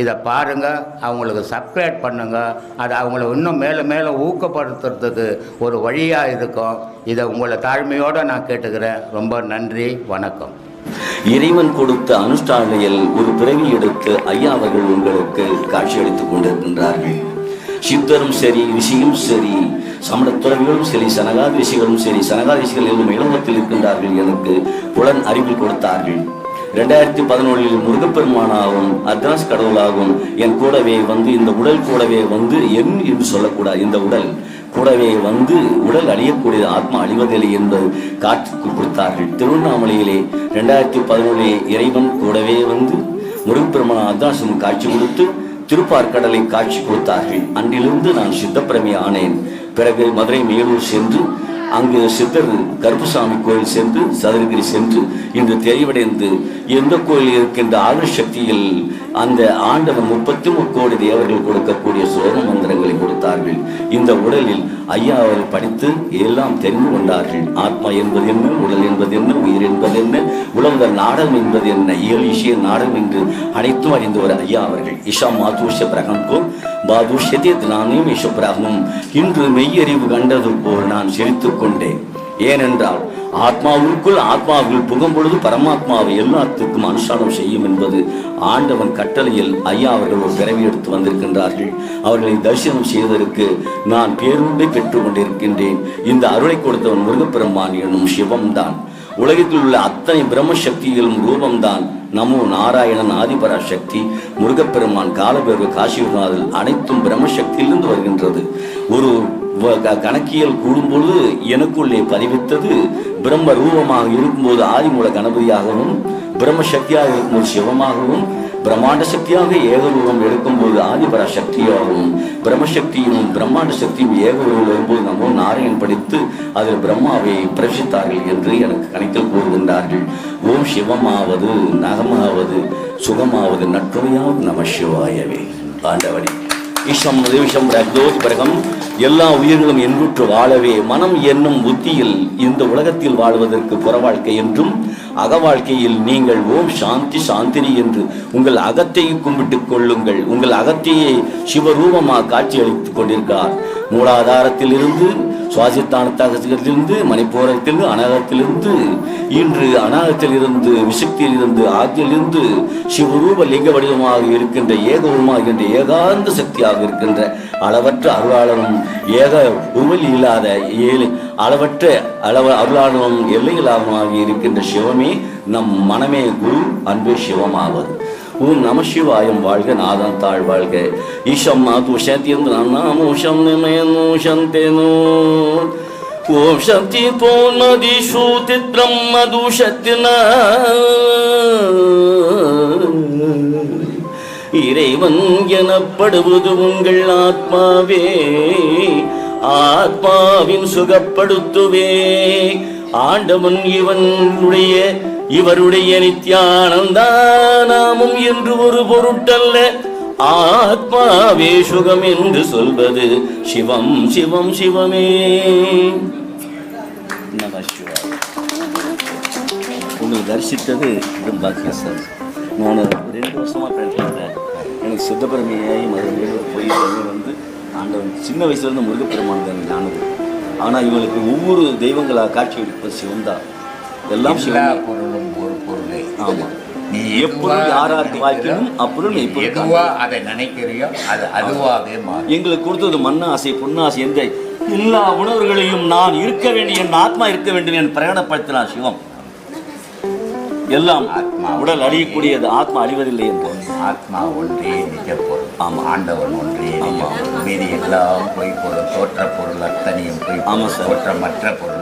இதை பாருங்கள் அவங்களுக்கு சப்ஸ்கிரைப் பண்ணுங்கள் அது அவங்கள இன்னும் மேலும் மேலும் ஊக்கப்படுத்துறதுக்கு ஒரு வழியாக இருக்கும். இதை உங்களை தாழ்மையோடு நான் கேட்டுக்கிறேன். ரொம்ப நன்றி வணக்கம். இறைவன் கொடுத்த அனுஷ்டானையில் ஒரு பிறவி எடுத்து ஐயா அவர்கள் உங்களுக்கு காட்சியளித்துக் கொண்டிருக்கின்றார்கள். சித்தரும் சரி ரிஷியும் சரி சமணத்துறவிகளும் சரி சனகாதிசிகளும் சரி சனகாதிசிகள் ரிஷிகள் என்னும் இளமத்தில் இருக்கின்றார்கள் எனக்கு புலன் அறிவு கொடுத்தார்கள். ரெண்டாயிரத்தி பதினொன்றில் முருகப்பெருமானாகவும் அத்ராஸ் கடவுளாகவும் என் கூடவே வந்து இந்த உடல் கூடவே வந்து என் என்று சொல்லக்கூடாது. இந்த உடல் கூடவே வந்து உடல் அழியக்கூடிய ஆத்மா அழிவதில்லை என்பது காட்சி கொடுத்தார்கள். திருவண்ணாமலையிலே ரெண்டாயிரத்தி பதினொன்றிலே இறைவன் கூடவே வந்து முருகப்பெருமான அத்தாசம் காட்சி கொடுத்து திருப்பார்கடலை காட்சி கொடுத்தார்கள். அன்றிலிருந்து நான் சித்தப்பிரமி ஆனேன் பிறகு மதுரை மேலூர் சென்று அங்கு சித்தர் கருப்புசாமி கோயில் சென்று சதுரகிரி சென்று இன்று தெளிவடைந்து எந்த கோயில் இருக்கின்ற ஆயுள் சக்தியில் அந்த ஆண்டவன் முப்பத்தி முக்கோடி தேவர்கள் கொடுக்கக்கூடிய சோக மந்திரங்களை கொடுத்தார்கள். இந்த உடலில் ஐயா அவர்கள் படித்து எல்லாம் தெரிந்து கொண்டார்கள். ஆத்மா என்பது என்ன? உடல் என்பது என்ன? உயிர் என்பது என்ன? உலக நாடகம் என்பது என்ன? இயல் இசைய நாடகம் என்று அனைத்தும் அறிந்தவர் ஐயா அவர்கள் இஷா மாதூஷ பிரகம்கோ பாதுஷத்தியத் நானேம் இஷபிராகமும் இன்று மெய்யறிவு கண்டது போல் நான் சிரித்துக் கொண்டேன். ஏனென்றால் ஆத்மாவிற்குள் ஆத்மாவில் புகும் பொழுது பரமாத்மாவை எல்லாத்துக்கும் அனுஷ்டானம் செய்யும் என்பது ஆண்டவன் கட்டளையில் ஐயா அவர்கள் ஒரு பிறவி எடுத்து வந்திருக்கின்றார்கள். அவர்களை தரிசனம் செய்வதற்கு நான் பேருந்தை பெற்றுக் கொண்டிருக்கின்றேன். இந்த அருளை கொடுத்தவன் முருகப்பெருமான் என்னும் சிவம்தான். உலகத்தில் உள்ள அத்தனை பிரம்ம சக்திகளும் ரூபம்தான். நமோ நாராயணன் ஆதிபரா சக்தி முருகப்பெருமான் காலபேர்வு காசிநாதல் அனைத்தும் பிரம்மசக்தியிலிருந்து வருகின்றது. ஒரு கணக்கியல் கூடும்பொழுது எனக்குள்ளே பதிவித்தது பிரம்ம ரூபமாக இருக்கும்போது ஆதிமூல கணபதியாகவும் பிரம்ம சக்தியாக இருக்கும்போது சிவமாகவும் பிரம்மாண்ட சக்தியாக ஏகரூபம் எடுக்கும்போது ஆதிபர சக்தியாகவும் பிரம்மசக்தியும் பிரம்மாண்ட சக்தியும் ஏகரூபம் வரும்போது நம்ம நாராயணன் படித்து அதில் பிரம்மாவை பிரசித்தார்கள் என்று எனக்கு கணக்கில் கூறுகின்றார்கள். ஓம் சிவமாவது நகமாவது சுகமாவது நட்புமையாவது நம சிவாயவே. ஆண்டவனே ஈஷம் நிமிஷம் ரக்தோதி பிரகம் எல்லா உயிர்களும் என்புற்று வாழவே. மனம் என்னும் புத்தியில் இந்த உலகத்தில் வாழ்வதற்கு புற வாழ்க்கை என்றும் அக வாழ்க்கையில் நீங்கள் ஓம் சாந்தி சாந்தினி என்று உங்கள் அகத்தை கும்பிட்டுக் கொள்ளுங்கள். உங்கள் அகத்தையே சிவரூபமாக காட்சியளித்துக் கொண்டிருக்கிறார். மூலாதாரத்தில் இருந்து சுவாசித்தானத்திலிருந்து மணிப்பூரத்திலிருந்து அனாகத்திலிருந்து இன்று அனாகத்தில் இருந்து விசக்தியில் இருந்து ஆத்தியிலிருந்து சிவரூப லிங்க வடிவமாக இருக்கின்ற ஏகரூபமாகின்ற ஏகாந்த சக்தியாக இருக்கின்ற அளவற்ற அருளாளனும் ஏக உருவில் இல்லாத ஏழு அளவற்ற அளவ அருளாளனும் எல்லைகளாகி இருக்கின்ற சிவமே நம் மனமே குரு அன்பே சிவமாவது. ஓம் நம சிவாயம் வாழ்க நாதன் தாழ் வாழ்க. ஈஷம் மாது சத்தியந்திர நாமோஷம் நிமயனோஷந்தேனோ ஓம் சக்தி போன்மதி சூதி பிரம்ம தூஷத்தின இறைவன் எனப்படுவது உங்கள் ஆத்மாவே. ஆத்மாவின் சுகப்படுத்துவே. ஆண்டவன் இவனுடைய இவருடைய நித்யானந்தானாமும் என்று ஒரு பொருட்டல்ல. ஆத்மாவே சுகம் என்று சொல்வது சிவம் சிவம் சிவமே. நம உங்களை தரிசித்தது இது பாக்கியம் சார் நான் ரெண்டு வருஷமாக பேசுகிறேன் எனக்கு சித்தப்பிரமையாகி மதுரை போய் வந்து ஆண்டவன் சின்ன வயசுலேருந்து முருகப்பெருமான் தான் ஞானது ஆனால் இவங்களுக்கு ஒவ்வொரு தெய்வங்களாக காட்சி எடுப்பது சிவம்தான். எல்லாம் எல்லா. பொருளும் ஒரு பொருளே ஆமா. நீ எப்பொருள் எதுவா யாராருக்கு வாய்க்கணும் அப்பொருள் நீ எதுவா அதை நினைக்கிறியோ அது அதுவாகவே மாறும் எங்களுக்கு கொடுத்தது மண்ணாசை பொன்னாசை என்ற எல்லா உணர்வுகளையும் நான் இருக்க வேண்டிய என் ஆத்மா இருக்க வேண்டும் என்று பிரகடனப்படுத்தினார் சிவம் எல்லாம் ஆத்மா. உடல் அழியக்கூடியது ஆத்மா அழிவதில்லை என்று ஆத்மா ஒன்றே நிஜ பொருள் ஆமா. ஆண்டவன் ஒன்றே மீதி எல்லாம் பொய் பொருள் தோற்ற பொருள் அத்தனையும் பொய் ஆமா பொருள் சார். தோற்றமற்ற பொருள்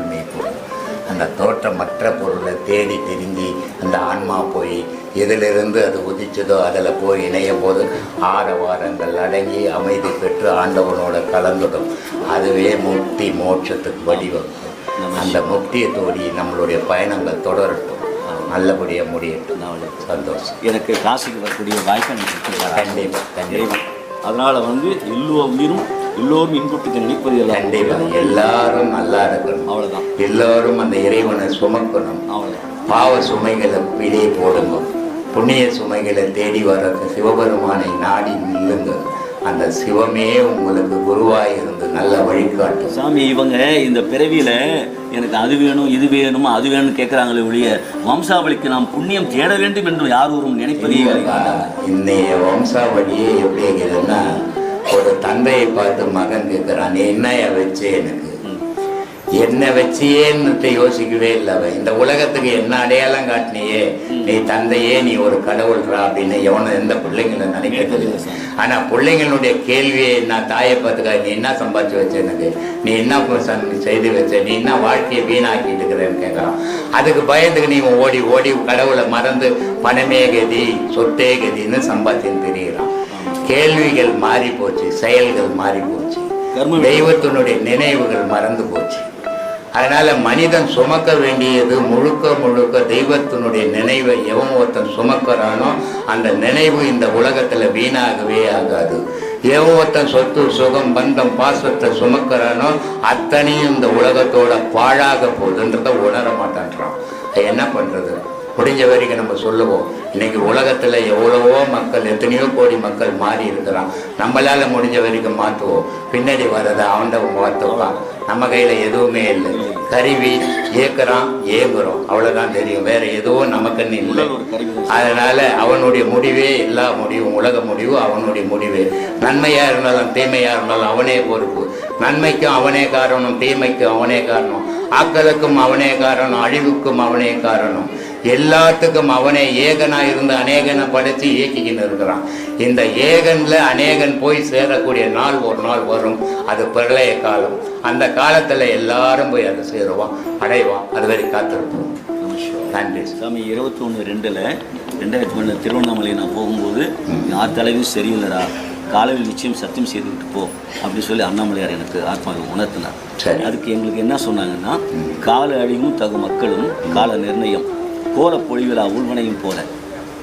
அந்த தோற்றமற்ற பொருளை தேடி தெரிஞ்சு அந்த ஆன்மா போய் எதிலிருந்து அது உதிச்சதோ அதில் போய் இணையும் போது ஆரவாரங்கள் அடங்கி அமைதி பெற்று ஆண்டவனோட கலந்துடும் அதுவே முக்தி மோட்சத்துக்கு வடிவகுக்கும் அந்த முக்தியை தோடி நம்மளுடைய பயணங்கள் தொடரட்டும் நல்லபடியாக முடியட்டும் சந்தோஷம் எனக்கு காசுக்கு வரக்கூடிய வாய்ப்பை எனக்கு கொடுத்திருக்காரு. கண்டிப்பா, கண்டிப்பா. இறைவன். அதனால வந்து எல்லா உயிரும் எல்லோரும் இன்புற்றுக்கு நினைப்பது எல்லாம் கண்டிப்பா. எல்லாரும் நல்லா இருக்கணும். அவ்வளவுதான். எல்லாரும் அந்த இறைவனை சுமக்கணும். அவ்வளவுதான். பாவ சுமைகளை வெளியே போடுங்க புண்ணிய சுமைகளை தேடி வர சிவபெருமானை நாடி நில்லுங்க அந்த சிவமே உங்களுக்கு குருவாய் இருந்து நல்ல வழிகாட்டும். சாமி இவங்க இந்த பிறவியில எனக்கு அது வேணும் இது வேணும் அது வேணும்னு கேட்குறாங்களே ஒழிய வம்சாவளிக்கு நாம் புண்ணியம் தேட வேண்டும் என்று யாரும் நினைப்பதே இல்லை. இன்னைய வம்சாவளியே எப்படி இருக்குதுன்னா ஒரு தந்தையை பார்த்து மகன் கேட்கிறான் நீ என்னைய வச்சு எனக்கு? என்ன வச்சியேன்னு யோசிக்கவே இல்லை அவன். இந்த உலகத்துக்கு என்ன அடையாளம் காட்டினியே? நீ தந்தையே நீ ஒரு கடவுள்றா அப்படின்னு எவனும் எந்த பிள்ளைங்களும் நினைக்கிறது இல்லை ஆனா பிள்ளைங்களுடைய கேள்வியை நான் தாயை பார்த்துக்கா நீ என்ன சம்பாதிச்சு வச்ச எனக்கு? நீ என்ன செய்து வச்ச? நீ என்ன வாழ்க்கையை வீணாக்கிட்டு இருக்கிறேன்னு கேட்கறான். அதுக்கு பயந்துக்கு நீ ஓடி ஓடி கடவுளை மறந்து பணமே கதி சொத்தே கதின்னு சம்பாதிச்சுன்னு தெரிகிறான் கேள்விகள் மாறி போச்சு செயல்கள் மாறி போச்சு. தெய்வத்தினுடைய நினைவுகள் மறந்து போச்சு. அதனால மனிதன் சுமக்க வேண்டியது முழுக்க முழுக்க தெய்வத்தினுடைய நினைவை எவன் ஒருத்தன் சுமக்கிறானோ அந்த நினைவு இந்த உலகத்துல வீணாகவே ஆகாது. எவன் ஒருத்தன் சொத்து சுகம் பந்தம் பாசத்தை சுமக்கிறானோ அத்தனையும் இந்த உலகத்தோட பாழாக போகுதுன்றத உணர மாட்டான்றான். என்ன பண்றது? முடிஞ்ச வரைக்கும் நம்ம சொல்லுவோம். இன்னைக்கு உலகத்துல எவ்வளவோ மக்கள் எத்தனையோ கோடி மக்கள் மாறி இருக்கிறான். நம்மளால முடிஞ்ச வரைக்கும் மாற்றுவோம் பின்னாடி வர்றதை அவன்கிட்ட மாற்றுவான் நம்ம கையில எதுவுமே இல்லை. கருவி ஏக்குறான் ஏங்குறோம் அவ்வளவுதான் தெரியும். வேற எதுவும் நமக்குன்னு இல்லை. அதனால அவனுடைய முடிவே எல்லா முடிவும் உலக முடிவு அவனுடைய முடிவு. நன்மையா இருந்தாலும் தீமையா இருந்தாலும் அவனே பொறுப்பு. நன்மைக்கும் அவனே காரணம் தீமைக்கும் அவனே காரணம். ஆக்கலுக்கும் அவனே காரணம் அழிவுக்கும் அவனே காரணம். எல்லாத்துக்கும் அவனே ஏகனா இருந்து அநேகனை படைச்சு இயக்கிக்கின்னு இருக்கிறான் இந்த ஏகன்ல அநேகன் போய் சேரக்கூடிய நாள் ஒரு நாள் வரும். அது பிரளய காலம். அந்த காலத்துல எல்லாரும் போய் அதை சேருவான் அடைவான். அது வரை காத்திருப்போம். நன்றி. சாமி இருபத்தி ஒன்று ரெண்டில் ரெண்டாயிரத்தி ஒன்று திருவண்ணாமலை நான் போகும்போது யார் தலைவியும் சரியில்லைடா. காலையில் நிச்சயம் சத்தியம் செய்துவிட்டு போ அப்படின்னு சொல்லி அண்ணாமலையார் எனக்கு ஆத்மாவை உணர்த்தினார். சரி. அதுக்கு எங்களுக்கு என்ன சொன்னாங்கன்னா கால அழிவும் தகு மக்களும் கால நிர்ணயம். கோல பொழிவிழா உள்வனையும் போல.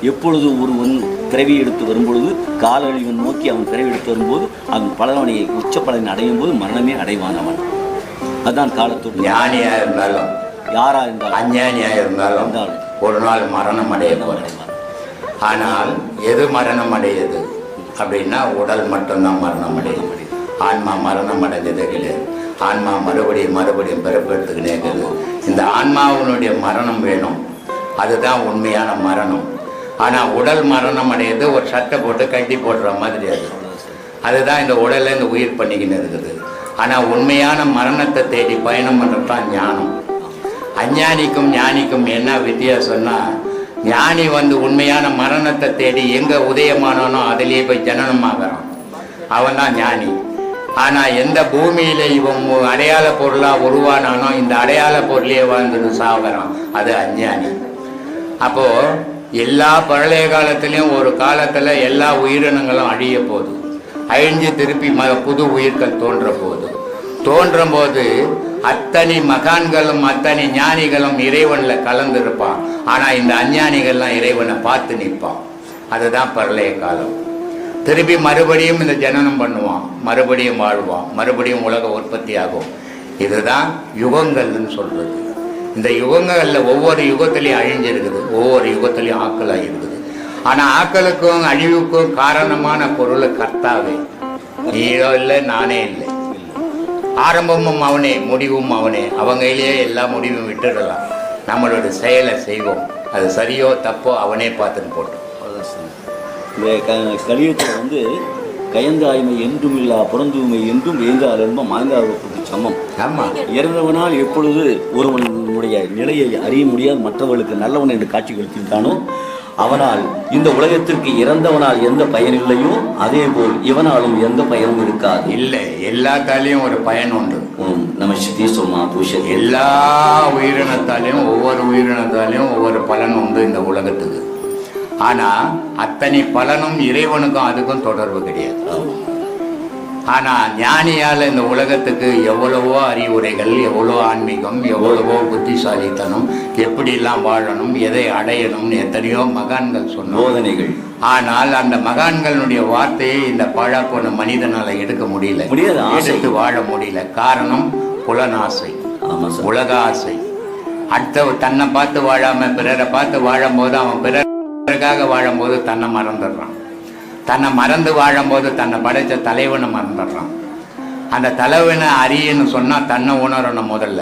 எப்பொழுது ஒருவன் பிறவி எடுத்து வரும்பொழுது கால அழிவை நோக்கி அவன் பிறவி எடுத்து வரும்போது அவன் பலவனையை உச்ச பலனை அடையும் போது மரணமே அடைவான் அவன். அதான் காலத்தோடு. ஞானியா இருந்தாலும் யாரா இருந்தாலும் அஞ்ஞானியா இருந்தாலும் இருந்தாலும். ஒரு நாள் மரணம் அடைய போறேன். அடைவான். ஆனால் எது மரணம் அடையுது? அப்படின்னா உடல் மட்டும்தான் மரணம் அடையும். ஆன்மா மரணம் அடைஞ்சதே கிடையாது ஆன்மா மறுபடியும் மறுபடியும் பிறப்பெடுத்துக்கிட்டே இருக்குது. இந்த ஆன்மாவினுடைய மரணம் வேணும். அதுதான் உண்மையான மரணம். ஆனால் உடல் மரணம் அடையிறது ஒரு சட்டை போட்டு கட்டி போடுற மாதிரி அது. அதுதான் இந்த உடலில் இந்த உயிர் பண்ணிக்கின்னு இருக்குது. ஆனால் உண்மையான மரணத்தை தேடி பயணம் பண்ணுறது தான் ஞானம். அஞ்ஞானிக்கும் ஞானிக்கும் என்ன வித்தியாசம்னா ஞானி வந்து உண்மையான மரணத்தை தேடி எங்கே உதயமானானோ அதிலேயே போய் ஜனனமாகறான் அவன் தான் ஞானி. ஆனால் எந்த பூமியில் இவன் அடையாள பொருளாக உருவானானோ இந்த அடையாள பொருளையே வாழ்ந்துட்டு சாகிறான் அது அஞ்ஞானி. அப்போ எல்லா பழைய காலத்திலையும் ஒரு காலத்துல எல்லா உயிரினங்களும் அழிய போகுது. அழிஞ்சு திருப்பி ம புது உயிர்கள் தோன்ற போகுது. தோன்றும் போது அத்தனை மகான்களும் அத்தனை ஞானிகளும் இறைவன்ல கலந்திருப்பான். ஆனா இந்த அஞ்ஞானிகள்லாம் இறைவனை பார்த்து நிற்பான். அதுதான் பரளைய காலம். திருப்பி மறுபடியும் இந்த ஜனனம் பண்ணுவான். மறுபடியும் வாழ்வான். மறுபடியும் உலக உற்பத்தி ஆகும் இதுதான் யுகங்கள்னு சொல்றது. இந்த யுகங்களில் ஒவ்வொரு யுகத்திலையும் அழிஞ்சிருக்குது. ஒவ்வொரு யுகத்திலையும் ஆக்கல் இருக்குது ஆனால் ஆக்களுக்கும் அழிவுக்கும் காரணமான பொருள் கர்த்தாவே. நீயோ இல்லை நானே இல்லை. ஆரம்பமும் அவனே முடிவும் அவனே. அவங்க எல்லா முடிவும் விட்டுடலாம். நம்மளோட செயலை செய்வோம். அது சரியோ தப்போ அவனே பார்த்துன்னு போட்டோம். இந்த க கலியுகத்தில் வந்து கயந்தாய்மை என்றும் இல்லா புறந்தூமை என்றும் வேந்தால் என்பம் மாய்ந்தாவுக்கு சமம் ஆமாம் இறந்தவனால் எப்பொழுது ஒருவனுடைய நிலையை அறிய முடியாது மற்றவர்களுக்கு நல்லவன் என்று காட்சி கொடுத்திருக்கானோ அவனால் இந்த உலகத்திற்கு இறந்தவனால் எந்த பயனில்லையோ அதே போல் இவனாலும் எந்த பயனும் இருக்காது. இல்லை எல்லாத்தாலேயும் ஒரு பயன் உண்டு. ஓம் நம சித்தீஸ்வரமா பூஷ எல்லா உயிரினத்தாலையும் ஒவ்வொரு உயிரினத்தாலையும் ஒவ்வொரு பலன் உண்டு இந்த உலகத்துக்கு. ஆனால் அத்தனை பலனும் இறைவனுக்கும் அதுக்கும் தொடர்பு கிடையாது. ஆனால் ஞானியால் இந்த உலகத்துக்கு எவ்வளவோ அறிவுரைகள் எவ்வளோ ஆன்மீகம் எவ்வளவோ புத்திசாலித்தனம் எப்படிலாம் வாழணும் எதை அடையணும்னு எத்தனையோ மகான்கள் போதனைகள். ஆனால் அந்த மகான்களுடைய வார்த்தையை இந்த பழப்போன மனிதனால எடுக்க முடியல. முடியாது, ஆசை. எடுத்து வாழ முடியல. காரணம் புலனாசை. உலக ஆசை அடுத்த தன்னை பார்த்து வாழாம பிறரை பார்த்து வாழும்போது அவன் பிறருக்காக வாழும்போது தன்னை மறந்துடுறான். தன்னை மறந்து வாழும்போது தன்னை படைச்ச தலைவனை மறந்துடுறான். அந்த தலைவனை அறியன்னு சொன்னால் தன்னை உணரணும் முதல்ல.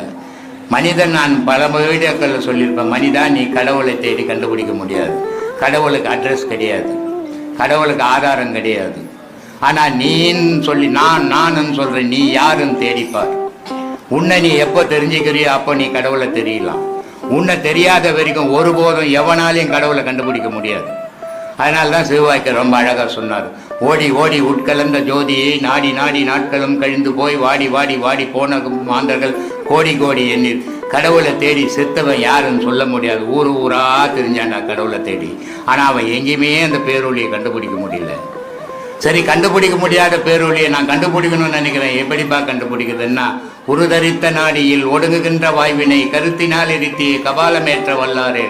மனிதன் நான் பல வீடியோக்களில் சொல்லியிருப்பேன் மனிதா நீ கடவுளை தேடி கண்டுபிடிக்க முடியாது. கடவுளுக்கு அட்ரஸ் கிடையாது. கடவுளுக்கு ஆதாரம் கிடையாது. ஆனால் நீன்னு சொல்லி நான் நானுன்னு சொல்றேன் நீ யாருன்னு தேடிப்பார். உன்னை நீ எப்போ தெரிஞ்சுக்கிறியோ அப்போ நீ கடவுளை தெரியலாம். உன்னை தெரியாத வரைக்கும் ஒருபோதும் எவனாலையும் கடவுளை கண்டுபிடிக்க முடியாது. அதனால தான் சிவவாய்க்கர் ரொம்ப அழகாக சொன்னார். ஓடி ஓடி உட்கலந்த ஜோதியை நாடி நாடி நாட்களும் கழிந்து போய் வாடி வாடி வாடி போன மாந்தர்கள் கோடி கோடி எண்ணில் கடவுளை தேடி செத்தவன் யாருன்னு சொல்ல முடியாது. ஊர் ஊரா தெரிஞ்சான்டா கடவுளை தேடி. ஆனால் அவன் எங்கேயுமே அந்த பேரொழியை கண்டுபிடிக்க முடியல. சரி கண்டுபிடிக்க முடியாத பேரொழியை நான் கண்டுபிடிக்கணும்னு நினைக்கிறேன். எப்படிப்பா கண்டுபிடிக்கிறதுன்னா உருதரித்த நாடியில் ஒடுங்குகின்ற வாய்வினை கருத்தினால் எரித்தி கபாலமேற்ற வல்லாரே.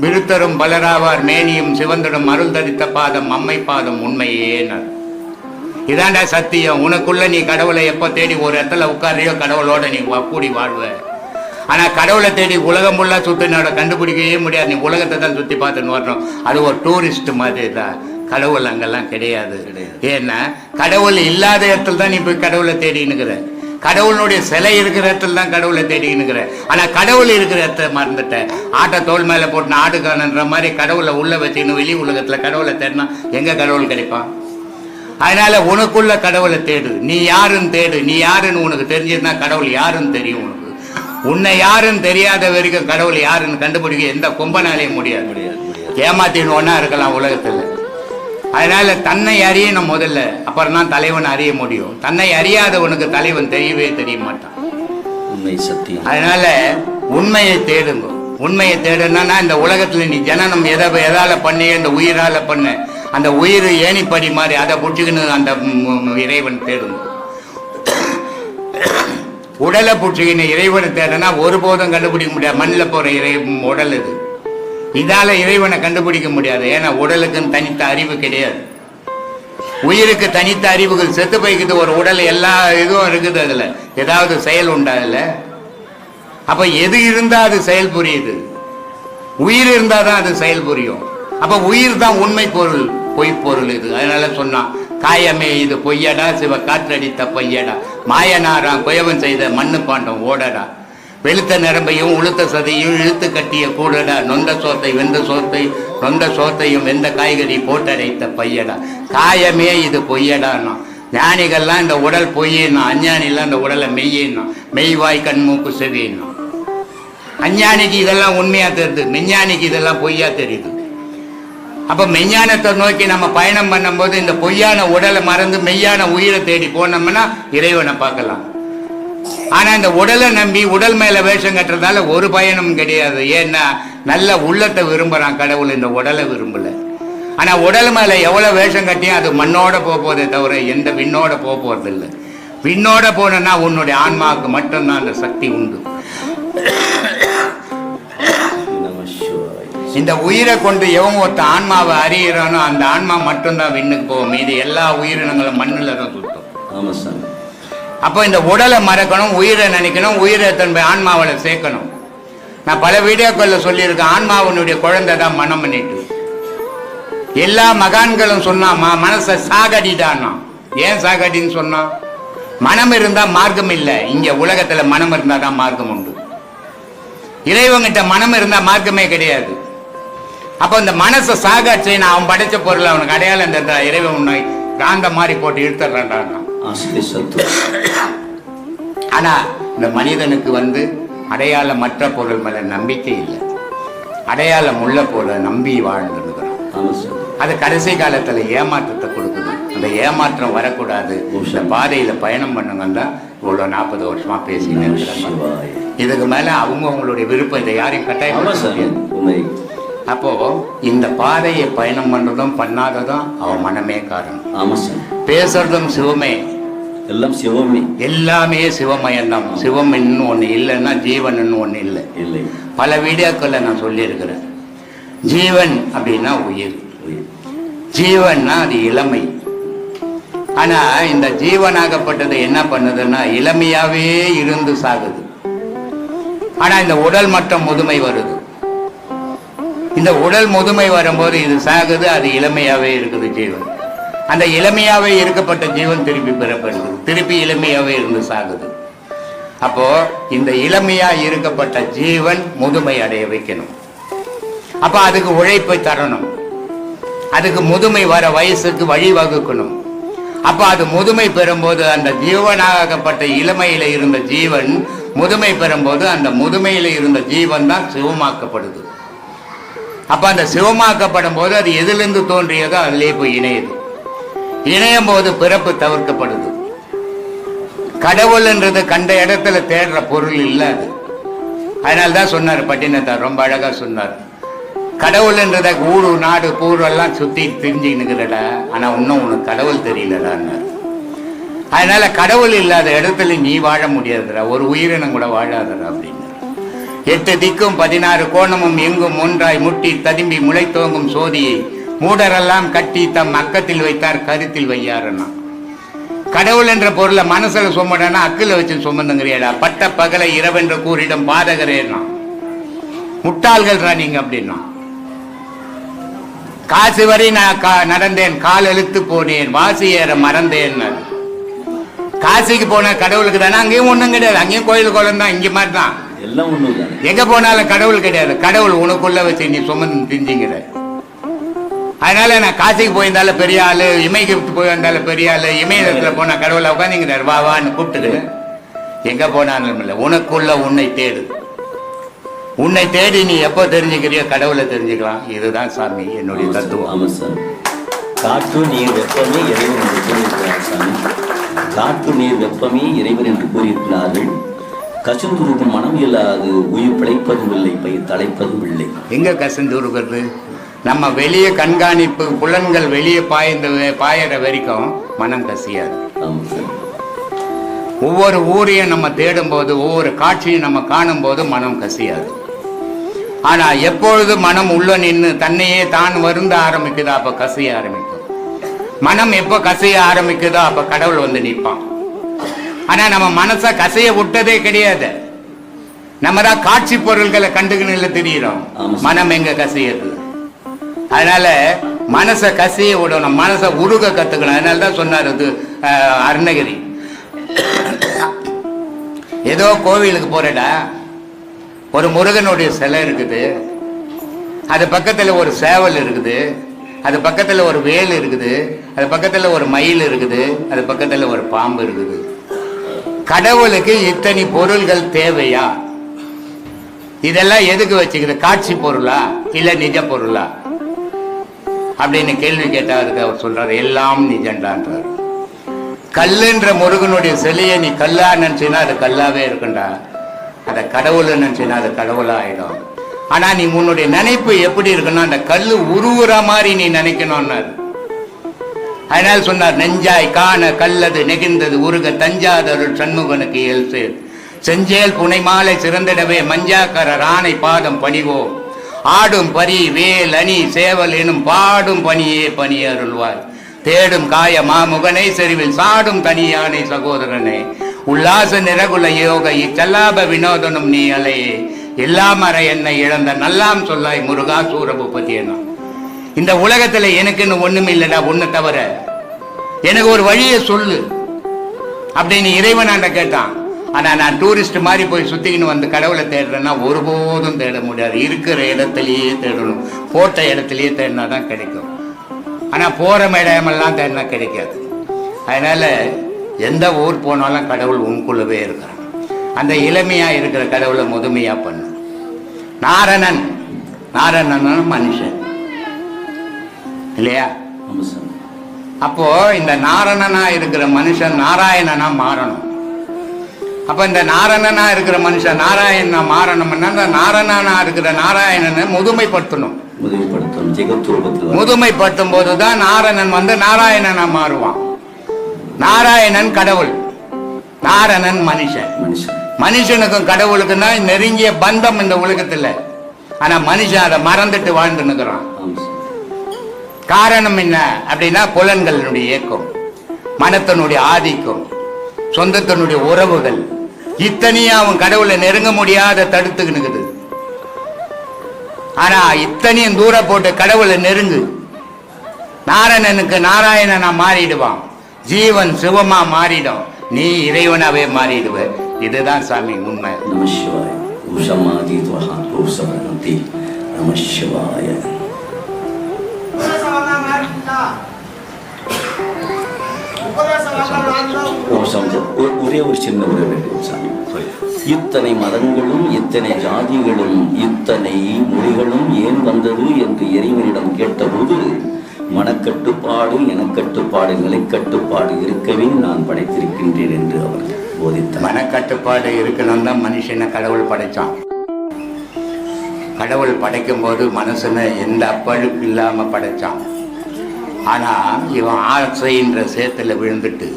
விருத்தரும் பலராவார் மேனியும் சிவந்தரும் அருள் தரித்த பாதம் அம்மை பாதம் உண்மையேனர் இதாண்டா சத்தியம். உனக்குள்ள நீ கடவுளை எப்போ தேடி ஒரு இடத்துல உட்காரையோ கடவுளோட நீ கூடி வாழ்வ. ஆனா கடவுளை தேடி உலகம் ஃபுல்லா சுத்தினோட கண்டுபிடிக்கவே முடியாது. நீ உலகத்தை தான் சுத்தி பார்த்துன்னு வரணும். அது ஒரு டூரிஸ்ட் மாதிரி தான். கடவுள் அங்கெல்லாம் கிடையாது. ஏன்னா கடவுள் இல்லாத இடத்துல தான் நீ போய் கடவுளை தேடினுக்கிற கடவுளுடைய சிலை இருக்கிற இடத்துல தான் கடவுளை தேடினுக்கிற ஆனா கடவுள் இருக்கிற இடத்த மறந்துட்ட ஆட்டை தோல் மேல போட்டு ஆடு காணுன்ற மாதிரி கடவுளை உள்ள வச்சுன்னு வெளி உலகத்துல கடவுளை தேடினா எங்க கடவுள் கிடைப்பான்? அதனால உனக்குள்ள கடவுளை தேடு. நீ யாருன்னு தேடு. நீ யாருன்னு உனக்கு தெரிஞ்சிருந்தா கடவுள் யாருன்னு தெரியும் உனக்கு? உன்னை யாருன்னு தெரியாத வரைக்கும் கடவுள் யாருன்னு கண்டுபிடிக்க எந்த கொம்பனாலையும் முடியாது. முடியாது முடியாது. ஏமாத்தின்னு ஒன்றா இருக்கலாம் உலகத்தில். அதனால தன்னை அறியணும் முதல்ல. அப்புறம் தான் தலைவன் அறிய முடியும். தன்னை அறியாதவனுக்கு தலைவன் தெரியவே தெரிய மாட்டான். உண்மை சத்தியம். அதனால உண்மையை தேடுங்க. உண்மையை தேடுனா இந்த உலகத்துல நீ ஜனனம் எதை எதால பண்ணி அந்த உயிரால பண்ண. அந்த உயிர் ஏணிப்படி மாதிரி அதை பிடிச்சிக்கின்னு அந்த இறைவன் தேடுங்க. உடலை பிடிச்சிக்கின்னு இறைவனை தேடுனா ஒருபோதும் கண்டுபிடிக்க முடியாது. மண்ணில் போற இறை உடல் இது. இதால இறைவனை கண்டுபிடிக்க முடியாது. ஏன்னா உடலுக்குன்னு தனித்த அறிவு கிடையாது. உயிருக்கு தனித்த அறிவுகள் செத்து போய்க்குது. ஒரு உடல் எல்லா இதுவும் இருக்குது அதில். ஏதாவது செயல் உண்டா அதுல? அப்ப எது இருந்தா அது செயல் புரியுது? உயிர் இருந்தா தான் அது செயல் புரியும். அப்ப உயிர் தான் உண்மை பொருள் பொய் பொருள் இது. அதனால சொன்னான் காயமே இது பொய்யடா சிவ காற்றடித்த பொய்யடா. மாயனாராம் குயவன் செய்த மண்ணு பாண்டம் ஓடடா. வெளுத்த நரம்பையும் உளுத்த சதையும் இழுத்து கட்டிய கூடடா நொந்த சோத்தை வெந்த சோத்தை நொந்த சோத்தையும் வெந்த காய்கறி போட்டடைத்த பையடா. காயமே இது பொய்யடான்னா ஞானிகள்லாம் இந்த உடல் பொய்யேன்னா அஞ்ஞானிலாம் இந்த உடலை மெய்யேன்னா மெய்வாய் கண் மூக்கு செவியேன்னா அஞ்ஞானிக்கு இதெல்லாம் உண்மையா தெரியுது. மெஞ்ஞானிக்கு இதெல்லாம் பொய்யா தெரியுது. அப்போ மெஞ்ஞானத்தை நோக்கி நம்ம பயணம் பண்ணும்போது இந்த பொய்யான உடலை மறந்து மெய்யான உயிரை தேடி போனோம்னா இறைவனை பார்க்கலாம். ஆனா இந்த உடலை நம்பி உடல் மேல வேஷம் கட்டுறதால ஒரு பயனும் கிடையாது. ஏன்னா நல்ல உள்ளத்தை விரும்புறான் கடவுள் இந்த உடலை விரும்பல. ஆனா உடல் மேல எவ்வளவு வேஷம் கட்டியும் அது மண்ணோட போக போதே தவிர எந்த விண்ணோட போக போறது இல்லை விண்ணோட போனா உன்னுடைய ஆன்மாவுக்கு மட்டும்தான் அந்த சக்தி உண்டு. இந்த உயிரை கொண்டு எவன் ஒருத்த ஆன்மாவை அறியிறானோ அந்த ஆன்மா மட்டும்தான் விண்ணுக்கு போகும். மீதி எல்லா உயிரினங்களும் மண்ணில் தான் சுத்தம். ஆமா சார் அப்போ இந்த உடலை மறக்கணும் உயிரை நினைக்கணும் உயிரை தன்னுடைய ஆன்மாவில் சேர்க்கணும். நான் பல வீடியோக்களில் சொல்லியிருக்கேன் ஆன்மாவனுடைய குழந்தை தான் மனம் பண்ணிட்டு எல்லா மகான்களும் சொன்னாமா மனசை சாகடிடானா? ஏன் சாகடின்னு சொன்னான் மனம் இருந்தா மார்க்கம் இல்லை. இங்க உலகத்துல மனம் இருந்தா தான் மார்க்கம் உண்டு. இறைவங்கிட்ட மனம் இருந்தா மார்க்கமே கிடையாது. அப்ப இந்த மனசை சாகாட்சி நான் அவன் படைச்ச பொருள் அவனுக்கு அடையாளம் தெரிஞ்சா இறைவன் உன்னை காந்த மாதிரி போட்டு இழுத்துறான்டான் ஆசிரியர் சத்து. ஆனா இந்த மனிதனுக்கு வந்து அடையாளமற்ற பொருள் மேல நம்பிக்கை இல்லை. அடையாளம் உள்ள பொருளை நம்பி சார் அது கடைசி காலத்துல ஏமாற்றத்தை கொடுக்குது. அந்த ஏமாற்றம் வரக்கூடாது. இந்த பாதையில பயணம் பண்ணுங்க தான் இவ்வளவு நாற்பது வருஷமா பேசிட்டு இருக்கிறாங்க சிவாய இதுக்கு மேல அவங்க அவங்களுடைய விருப்பம் இதை யாரையும் கட்டாயம் அப்போ இந்த பாதையை பயணம் பண்றதும் பண்ணாததும் அவன் மனமே காரணம். பேசுறதும் சிவமே. எல்லாம் சிவமே. எல்லாமே சிவமயம்தான் சிவம் இன்னும் ஒண்ணு இல்லைன்னா ஜீவன் இன்னும் ஒண்ணு இல்லை. இல்லை. பல வீடியோக்களை நான் சொல்லியிருக்கிறேன். ஜீவன் அப்படின்னா உயிர். உயிர். ஜீவன்னா அது இளமை. ஆனா இந்த ஜீவனாகப்பட்டது என்ன பண்ணுதுன்னா இளமையாவே இருந்து சாகுது. ஆனா இந்த உடல் மட்டும் முதுமை வருது. இந்த உடல் முதுமை வரும்போது இது சாகுது அது இளமையாவே இருக்குது ஜீவன். அந்த இளமையாவே இருக்கப்பட்ட ஜீவன் திருப்பி பெறப்படுது திருப்பி இளமையாவே இருந்து சாகுது. அப்போ இந்த இளமையா இருக்கப்பட்ட ஜீவன் முதுமை அடைய வைக்கணும். அப்ப அதுக்கு உழைப்பை தரணும். அதுக்கு முதுமை வர வயசுக்கு வழிவகுக்கணும் அப்ப அது முதுமை பெறும்போது அந்த ஜீவனாகப்பட்ட இளமையில இருந்த ஜீவன் முதுமை பெறும்போது அந்த முதுமையில இருந்த ஜீவன் தான் சிவமாக்கப்படுது. அப்ப அந்த சிவமாக்கப்படும் போது அது எதிலிருந்து தோன்றியதோ அதிலே போய் இணையுது. இணையும் போது பிறப்பு தவிர்க்கப்படுது. கடவுள்ன்றது கண்ட இடத்துல தேடுற பொருள் இல்லை அது அதனால்தான் சொன்னார் பட்டினத்தார் ரொம்ப அழகா சொன்னார். கடவுள்ன்றத ஊரு நாடு பூர்வெல்லாம் சுத்தி தெரிஞ்சுக்கிறடா ஆனா இன்னும் உனக்கு கடவுள் தெரியலடான்னார். அதனால கடவுள் இல்லாத இடத்துல நீ வாழ முடியாதுடா. ஒரு உயிரினம் கூட வாழாதடா அப்படின்னு. எட்டு திக்கும் பதினாறு கோணமும் எங்கும் ஒன்றாய் முட்டி ததும்பி முளைத்தோங்கும் சோதியை மூடரெல்லாம் கட்டி தம் அக்கத்தில் வைத்தார் கருத்தில் வையாருன்னா. கடவுள் என்ற பொருளை மனசுல சுமடனா அக்கில வச்சு சுமந்துங்கிறியடா. பட்ட பகலை இரவென்று கூறிடும் பாதகரேனா முட்டாள்கள்ரா நீங்க அப்படின்னா. காசு வரை நான் நடந்தேன் கால் இழுத்து போனேன் வாசி ஏற மறந்தேன் காசிக்கு போன கடவுளுக்கு தானே அங்கேயும் ஒண்ணும் கிடையாது. அங்கேயும் கோயில் குளம் தான் இங்க மாதிரி தான் எல்லாம் எங்க போனாலும் கடவுள் கிடையாது. கடவுள் உனக்குள்ள வச்சு நீ சுமந்து திஞ்சிங்கிற. அதனால நான் காசிக்கு போயிருந்தாலும் பெரிய ஆளு இமைக்கு போயிருந்தாலும் பெரிய ஆளு இமயத்துல போனா கடவுளை உட்காந்துங்கிறார் வா வான்னு கூப்பிட்டுக்கிட்டு. எங்க போனாலும் இல்லை. உனக்குள்ள உன்னை தேடு. உன்னை தேடி நீ எப்போ தெரிஞ்சுக்கிறியோ கடவுளை தெரிஞ்சுக்கலாம். இதுதான் சாமி என்னுடைய. தத்துவம். ஆமா சார். காற்று நீர் வெப்பமே இறைவன் என்று கூறியிருக்கிறார் சாமி. காற்று நீர் வெப்பமே இறைவன் என்று கூறியிருக்கிறார்கள். கசுந்துருக்கும் மனம் இல்லாது உயிர் பிழைப்பதும் இல்லை பயிர் தலைப்பதும் இல்லை. எங்க கசந்துருக்கிறது நம்ம வெளியே கண்காணிப்பு புலன்கள் வெளியே பாய்ந்த பாயிற வரைக்கும் மனம் கசியாது. ஒவ்வொரு ஊரையும் நம்ம தேடும்போது ஒவ்வொரு காட்சியும் நம்ம காணும்போது மனம் கசியாது. ஆனா எப்பொழுது மனம் உள்ள நின்று தன்னையே தான் வருந்த ஆரம்பிக்குதோ அப்ப கசிய ஆரம்பிக்கும். மனம் எப்போ கசிய ஆரம்பிக்குதோ அப்ப கடவுள் வந்து நிற்பான். ஆனா நம்ம மனசை கசைய விட்டதே கிடையாது. நம்ம தான் காட்சி பொருள்களை கண்டுக்கணும்ல தெரியுறோம். மனம் எங்க கசியது? அதனால மனசை கசிய விடணும். மனசை உருக கத்துக்கணும். அதனால தான் சொன்னார் இது அருணகிரி. ஏதோ கோவிலுக்கு போறடா ஒரு முருகனுடைய சிலை இருக்குது. அது பக்கத்தில் ஒரு சேவல் இருக்குது. அது பக்கத்தில் ஒரு வேல் இருக்குது. அது பக்கத்தில் ஒரு மயில் இருக்குது. அது பக்கத்தில் ஒரு பாம்பு இருக்குது. கடவுளுக்கு இத்தனை பொருள்கள் தேவையா? இதெல்லாம் எதுக்கு வச்சுக்குது? காட்சி பொருளா? இல்லை நிஜ பொருளா? அப்படின்னு கேள்வி கேட்டா அவர் சொல்றாரு எல்லாம் நிஜண்டான்றார் கல்லுன்ற முருகனுடைய சிலையை நீ கல்லா நினைச்சினா அது கல்லாவே இருக்கண்டா. அதை கடவுள் நினைச்சினா அது கடவுளா ஆயிடும் ஆனா நீ உன்னுடைய நினைப்பு எப்படி இருக்குன்னா அந்த கல்லு உருவுற மாதிரி நீ நினைக்கணும்னாரு. அதனால் சொன்னார் நெஞ்சாய் காண கல்லது நெகிழ்ந்தது உருக தஞ்சாதருள் சண்முகனுக்கு எழுத்து செஞ்சேல் புனை மாலை சிறந்திடவே மஞ்சாக்கரர் ஆணை பாதம் பணிவோம். ஆடும் பரி வேல் அணி சேவல் எனும் பாடும் பணியே பணி அருள்வாய். தேடும் காய மாமுகனை செறிவில் சாடும் தனியானை சகோதரனே. உல்லாச நிரகுல யோக இச்சல்லாப வினோதனும் நீ அலையே. எல்லாம் அற என்னை இழந்த நல்லாம் சொல்லாய் முருகா சூரபு பத்தியனா இந்த உலகத்துல எனக்குன்னு ஒண்ணும் இல்லடா ஒண்ணு தவிர. எனக்கு ஒரு வழியை சொல்லு. அப்படின்னு இறைவனாண்ட கேட்டான். ஆனால் நான் டூரிஸ்ட் மாதிரி போய் சுற்றிக்கின்னு வந்து கடவுளை தேடுறேன்னா ஒருபோதும் தேட முடியாது. இருக்கிற இடத்துலையே தேடணும். போட்ட இடத்துலையே தேடினா தான் கிடைக்கும். ஆனால் போகிற இடமெல்லாம் தேடினா கிடைக்காது. அதனால் எந்த ஊர் போனாலும் கடவுள் உனக்குள்ளவே இருக்கிறான் அந்த இளமையாக இருக்கிற கடவுளை முதுமையாக பண்ணு. நாரணன். நாரணன் மனுஷன். இல்லையா? அப்போ இந்த நாரணனா இருக்கிற மனுஷன் நாராயணனா மாறணும். அப்ப இந்த நாரணனா இருக்கிற மனுஷன் நாராயணனா மாறணும்னா இந்த நாரணனா இருக்கிற நாராயணனை முதுமைப்படுத்தணும். முதுமைப்படுத்தும் போதுதான் நாரணன் வந்து நாராயணனா மாறுவான். நாராயணன் கடவுள். நாரணன் மனுஷன். மனுஷன். மனுஷனுக்கும் கடவுளுக்கும் தான் நெருங்கிய பந்தம் இந்த உலகத்துல. ஆனா மனுஷன் அதை மறந்துட்டு வாழ்ந்து நிற்கிறான் காரணம் என்ன அப்படின்னா புலன்களினுடைய இயக்கம். மனத்தினுடைய ஆதிக்கம். சொந்தத்தினுடைய உறவுகள் இத்தனையும் அவன் கடவுளை நெருங்க முடியாத தடுத்துக்கினுக்குது ஆனா இத்தனையும் தூர போட்டு கடவுளை நெருங்கு. நாராயணனுக்கு நாராயணனா மாறிடுவான். ஜீவன் சிவமா மாறிடும். நீ இறைவனாவே மாறிடுவ. இதுதான் சாமி உண்மை. நம சிவாய. உஷமாதீத்வஹா உசவனந்தி நம ஒரு ஓம் ஒரே ஒரு சின்ன ஒரு வேண்டும் சாமி இத்தனை மதங்களும் இத்தனை ஜாதிகளும் இத்தனை மொழிகளும் ஏன் வந்தது என்று இறைவனிடம் கேட்டபோது மனக்கட்டுப்பாடு இனக்கட்டுப்பாடு நிலைக்கட்டுப்பாடு இருக்கவே நான் படைத்திருக்கின்றேன் என்று அவர் போதித்தார். மனக்கட்டுப்பாடு இருக்கணும் தான் மனுஷனை கடவுள் படைச்சான். கடவுள் படைக்கும் போது மனுஷனை எந்த அப்பழுக்கு இல்லாம படைச்சான். ஆனால் இவன் ஆசைன்ற சேத்தில் விழுந்துட்டு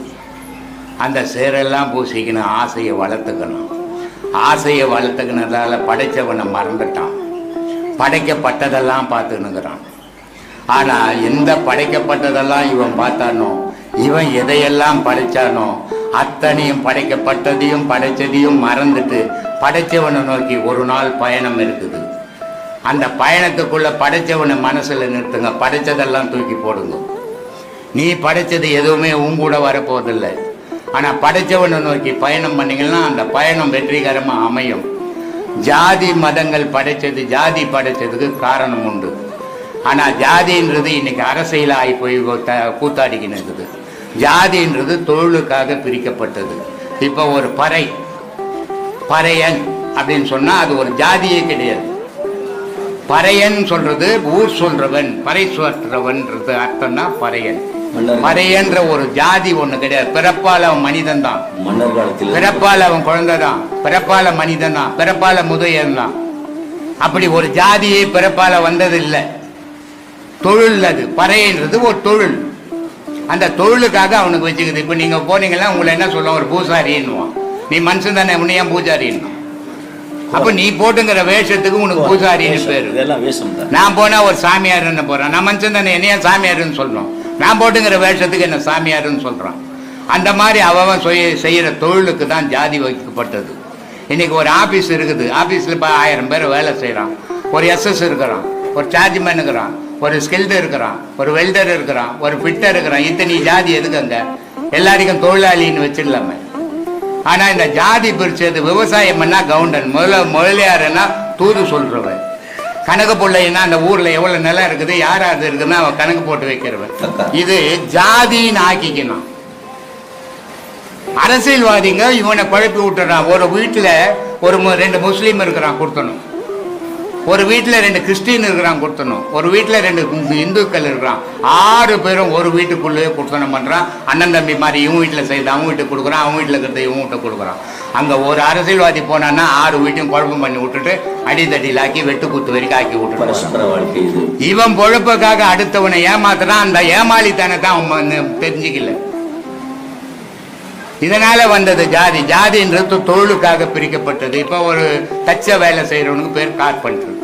அந்த சேரெல்லாம் பூசிக்கணும் ஆசையை வளர்த்துக்கணும். ஆசையை வளர்த்துக்கினதால படைச்சவனை மறந்துட்டான். படைக்கப்பட்டதெல்லாம் பார்த்துன்னுக்குறான் ஆனால் எந்த படைக்கப்பட்டதெல்லாம் இவன் பார்த்தானோ இவன் எதையெல்லாம் படைச்சானோ அத்தனையும் படைக்கப்பட்டதையும் படைச்சதையும் மறந்துட்டு படைச்சவனை நோக்கி ஒரு நாள் பயணம் இருக்குது. அந்த பயணத்துக்குள்ள படைச்சவனை மனசுல நிறுத்துங்க. படைச்சதெல்லாம் தூக்கி போடுங்க. நீ படைச்சது எதுவுமே உன் கூட வரப்போவதில்லை. ஆனா படைச்சவனை நோக்கி பயணம் பண்ணீங்கன்னா அந்த பயணம் வெற்றிகரமா அமையும். ஜாதி மதங்கள் படைச்சது ஜாதி படைச்சதுக்கு காரணம் உண்டு. ஆனா ஜாதின்றது இன்னைக்கு அரசியலாகி போய் த- கூத்தாடிக்கின்னு இருக்குது. ஜாதின்றது தொழிலுக்காக பிரிக்கப்பட்டது. இப்போ ஒரு பறை பறையன் அப்படின்னு சொன்னா அது ஒரு ஜாதியே கிடையாது. பறையன் சொல்றது ஊர் சொல்றவன் பறை சொல்றவன்றது அர்த்தம்னா பறையன். பறையன்ற ஒரு ஜாதி ஒண்ணு கிடையாது. பிறப்பால் அவன் மனிதன் தான். பிறப்பால் அவன் குழந்தை தான். பிறப்பால மனிதன் தான். பிறப்பால முதையன் தான். அப்படி ஒரு ஜாதியே பிறப்பால வந்தது இல்லை தொழில் அது. பறையன்றது ஒரு தொழில். அந்த தொழிலுக்காக அவனுக்கு வச்சுக்குது. இப்போ நீங்க போனீங்கன்னா உங்களை என்ன சொல்லுவான் ஒரு பூசாரின்னுவான். நீ மனுஷன் தானே உன்னை ஏன் பூஜாரின்னு அப்ப நீ போட்டுங்கிற வேஷத்துக்கு உனக்கு பூசாரின்னு பேரு. இதெல்லாம் வேஷம் தான். நான் போனா ஒரு சாமியார் என்ன போறேன். நான் மனுஷன் தானே என்னைய சாமியாருன்னு சொல்றோம். நான் போட்டுங்கிற வேஷத்துக்கு என்ன சாமியாருன்னு சொல்றான். அந்த மாதிரி அவன் சுய செய்யற தொழிலுக்கு தான் ஜாதி வைக்கப்பட்டது இன்னைக்கு ஒரு ஆபீஸ் இருக்குது. ஆபீஸ்ல இப்போ ஆயிரம் பேர் வேலை செய்றான். ஒரு எஸ்எஸ் இருக்கிறான். ஒரு சார்ஜ்மேன் இருக்கிறான். ஒரு ஸ்கில்டு இருக்கிறான். ஒரு வெல்டர் இருக்கிறான். ஒரு ஃபிட்டர் இருக்கிறான். இத்தனை ஜாதி எதுக்கு அங்க? எல்லாருக்கும் தொழிலாளின்னு வச்சிடலாமே. ஆனா இந்த ஜாதி பிரிச்சது விவசாயம் பண்ணா கவுண்டன். முதல்ல முதலியாருன்னா தூது சொல்றவன் கணக்கு பிள்ளைன்னா அந்த ஊர்ல எவ்வளவு நிலம் இருக்குது யார் அது இருக்குன்னா அவன் கணக்கு போட்டு வைக்கிறவன். இது ஜாதின்னு ஆக்கிக்கணும். அரசியல்வாதிங்க இவனை குழப்பி விட்டுறான். ஒரு வீட்டுல ஒரு ரெண்டு முஸ்லீம் இருக்கிறான் கொடுத்தணும் ஒரு வீட்டுல ரெண்டு கிறிஸ்டின் இருக்கிறான் கொடுத்தணும் ஒரு வீட்டுல ரெண்டு இந்து- இந்துக்கள் இருக்கிறான். ஆறு பேரும் ஒரு வீட்டுக்குள்ளேயே கொடுத்தனம் பண்றான். அண்ணன் தம்பி மாதிரி இவன் வீட்டுல செய்து அவன் வீட்டுக்கு கொடுக்குறான் அவன் வீட்டுல இருக்கிறத இவன் வீட்டுக்கு கொடுக்குறான். அங்க ஒரு அரசியல்வாதி போனான்னா ஆறு வீட்டையும் குழப்பம் பண்ணி விட்டுட்டு அடித்தடியிலாக்கி வெட்டு குத்து வரைக்கும் ஆக்கி விட்டுட்டு இவன் பொழப்புக்காக அடுத்தவனை ஏமாத்துறான். அந்த ஏமாளித்தனத்தை அவன் தெரிஞ்சுக்கல. இதனால வந்தது ஜாதி. ஜாதின்றது தொழிலுக்காக பிரிக்கப்பட்டது. இப்போ ஒரு தச்ச வேலை செய்யறவனுக்கு பேர் கார்பெண்டர்.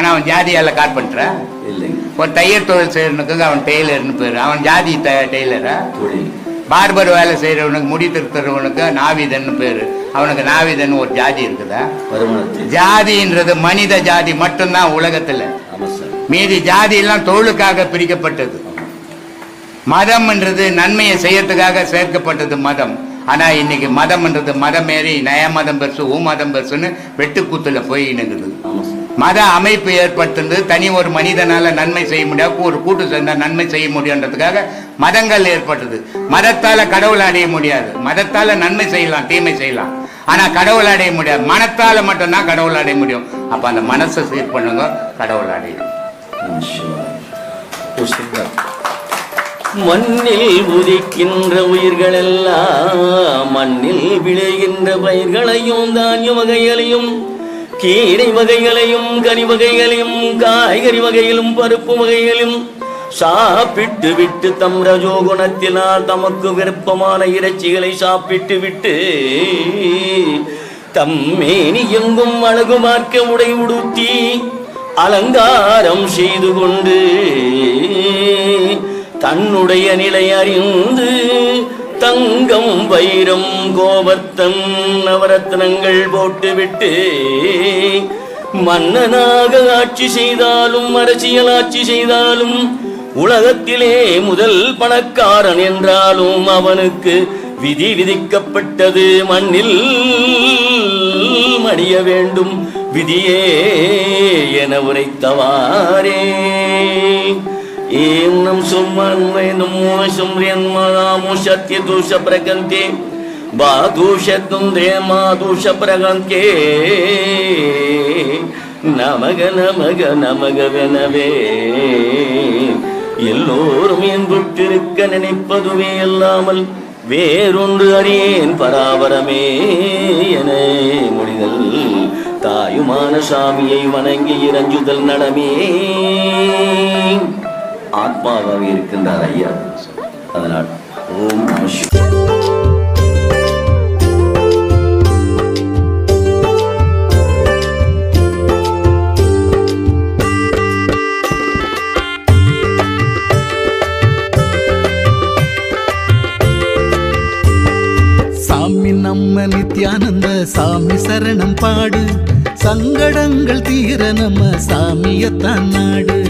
ஆனா அவன் ஜாதியால கார்பெண்டரா இல்லைங்க. ஒரு தையல் தொழில் செய்யறவனுக்கு அவன் டெய்லர்னு பேர். அவன் ஜாதி த டெய்லரா? தொழில். பார்பர் வேலை செய்யறவனுக்கு முடி திருத்துறவனுக்கு நாவிதன்னு பேரு. அவனுக்கு நாவிதன் ஒரு ஜாதி இருக்குதா? ஜாதின்றது மனித ஜாதி மட்டும்தான் உலகத்துல. மீதி ஜாதி எல்லாம் தொழிலுக்காக பிரிக்கப்பட்டது. மதம்ன்றது நன்மையை செய்யறதுக்காக சேர்க்கப்பட்டது மதம். ஆனால் இன்னைக்கு மதம்ன்றது மதம் மாரி நய மதம் பெருசு ஊ மதம் பெருசுன்னு வெட்டுக்கூத்துல போய் சார். மத அமைப்பு ஏற்படுத்துறது தனி ஒரு மனிதனால் நன்மை செய்ய முடியாது ஒரு கூட்டு சேர்ந்தால் நன்மை செய்ய முடியுன்றதுக்காக மதங்கள் ஏற்பட்டது மதத்தால் கடவுள் அடைய முடியாது. மதத்தால் நன்மை செய்யலாம் தீமை செய்யலாம். ஆனால் கடவுள் அடைய முடியாது. மனத்தால் மட்டும்தான் கடவுள் அடைய முடியும். அப்போ அந்த மனசை சீர் பண்ணுங்க கடவுள் அடையும். மண்ணில் உதிக்கின்ற உயிர்கள் எல்லாம் மண்ணில் விளைகின்ற பயிர்களையும் தானிய வகைகளையும் கீரை வகைகளையும் கனி வகைகளையும் காய்கறி வகைகளும் பருப்பு வகைகளும் சாப்பிட்டு விட்டு தம் ரஜோ குணத்தினால் தமக்கு விருப்பமான இறைச்சிகளை சாப்பிட்டு விட்டு தம்மேனி எங்கும் அழகு பார்க்க உடை உடுத்தி அலங்காரம் செய்து கொண்டு தன்னுடைய நிலை அறிந்து தங்கம் வைரம் கோவர்த்தன் நவரத்னங்கள் போட்டுவிட்டு மன்னனாக ஆட்சி செய்தாலும் அரசியல் ஆட்சி செய்தாலும் உலகத்திலே முதல் பணக்காரன் என்றாலும் அவனுக்கு விதி விதிக்கப்பட்டது. மண்ணில் மடிய வேண்டும் விதியே என உரைத்தவாரே ஏம் நம் சும்மன்மை நமோ சும்ரியன்மதாமோ சத்ய தூஷ பிரகந்தே. பாதூஷத்துந்தே மாதூஷ பிரகந்தே. நமக நமக நமகவெனவே எல்லோரும் என்புற்றிருக்க நினைப்பதுவே அல்லாமல் வேறொன்று அறியேன் பராபரமே என முடிதல். தாயுமான சாமியை வணங்கி இறஞ்சுதல் நடமே. ஆத்மாவாக இருக்கின்றார் ஐயா. அதனால் ஓம் நம சாமி நம்ம நித்யானந்த சாமி சரணம் பாடு. சங்கடங்கள் தீர நம்ம சாமியத்தான் நாடு.